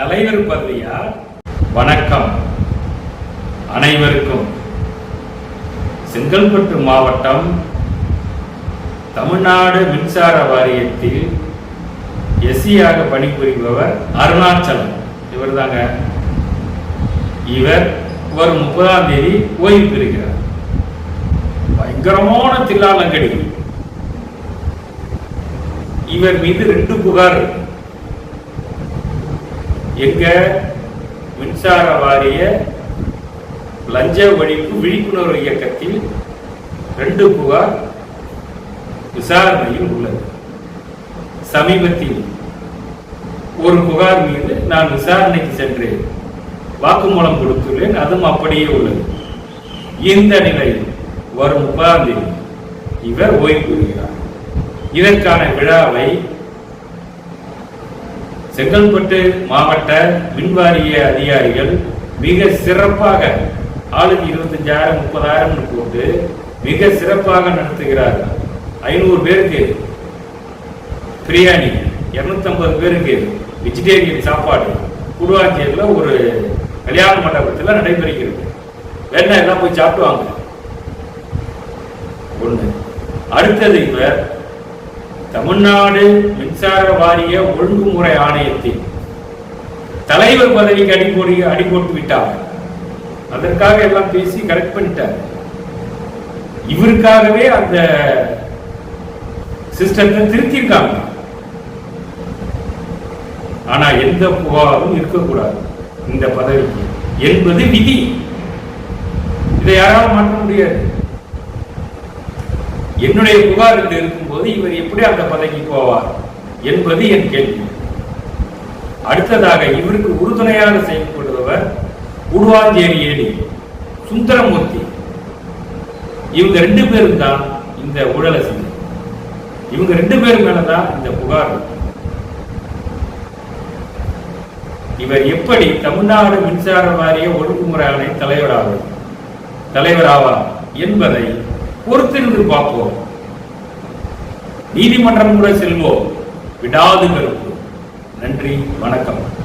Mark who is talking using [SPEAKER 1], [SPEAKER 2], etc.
[SPEAKER 1] தலைவர் பதவியா? வணக்கம். அனைவருக்கும் செங்கல்பட்டு மாவட்டம் தமிழ்நாடு மின்சார வாரியத்தில் எஸ்சியாக பணிபுரிபவர் அருணாச்சலம். இவர் தாங்க இவர் வரும் முப்பதாம் தேதி ஓய்வு பெறுகிறார். பயங்கரமான தில்லாலங்கடி. இவர் மீது ரெண்டு புகார் இருக்கு. எங்க மின்சார வாரிய லஞ்ச ஒழிப்பு விழிப்புணர்வு இயக்கத்தில் ரெண்டு புகார் விசாரணையில் உள்ளது. சமீபத்தில் ஒரு புகார் மீது நான் விசாரணைக்கு சென்றேன். வாக்குமூலம் கொடுத்துள்ளேன் அதுவும் அப்படியே உள்ளது. இந்த நிலையில் வரும் முப்பதாம் தேதி இவர் ஓய்வு பெறுகிறார். இதற்கான விழாவை செங்கல்பட்டு மாவட்ட மின்வாரிய அதிகாரிகள் மிக சிறப்பாக ஆளுக்கு இருபத்தஞ்சாயிரம் முப்பதாயிரம் போட்டு மிக சிறப்பாக நடத்துகிறார்கள். ஐநூறு பேருக்கு பிரியாணி இரநூத்தம்பது பேருக்கு வெஜிடேரியன் சாப்பாடு குடுவாஞ்சேரியில் ஒரு கல்யாண மண்டபத்தில் நடைபெறுகிறது. வேணா எல்லாம் போய் சாப்பிடுவாங்க ஒன்று அடுத்தது இவர் தமிழ்நாடு மின்சார வாரிய ஒழுங்குமுறை ஆணையத்தின் தலைவர் பதவிக்கு அடிப்பொடி அடிபோட்டு விட்டார் அதற்காக எல்லாம் பேசி கரெக்ட் பண்ணிட்டார் இவருக்காகவே அந்த சிஸ்டத்தை திருத்திருக்காங்க ஆனா எந்த புகாரும் இருக்கக்கூடாது. இந்த பதவிக்கு என்பது விதி. இதை யாராலும் மாற்ற முடியாது. என்னுடைய புகார் என்று இருக்கும்போது இவர் எப்படி அந்த பதவிக்கு போவார் என்பது என் கேள்வி. அடுத்ததாக இவருக்கு உறுதுணையாக செயல்படுபவர் உடுவாஞ்சேரி ஏடி சுந்தரமூர்த்தி. இவங்க ரெண்டு பேரும் தான் இந்த ஊழலை செய்ய இவங்க ரெண்டு பேரும் மேலதான் இந்த புகார் இவர் எப்படி தமிழ்நாடு மின்சார வாரிய ஒழுங்குமுறை ஆணைய தலைவராகும் தலைவராவார் என்பதை பொறுத்திருந்து பார்ப்போம் நீதிமன்றம் கூட செல்வோம். விடாது கருப்பு. நன்றி வணக்கம்.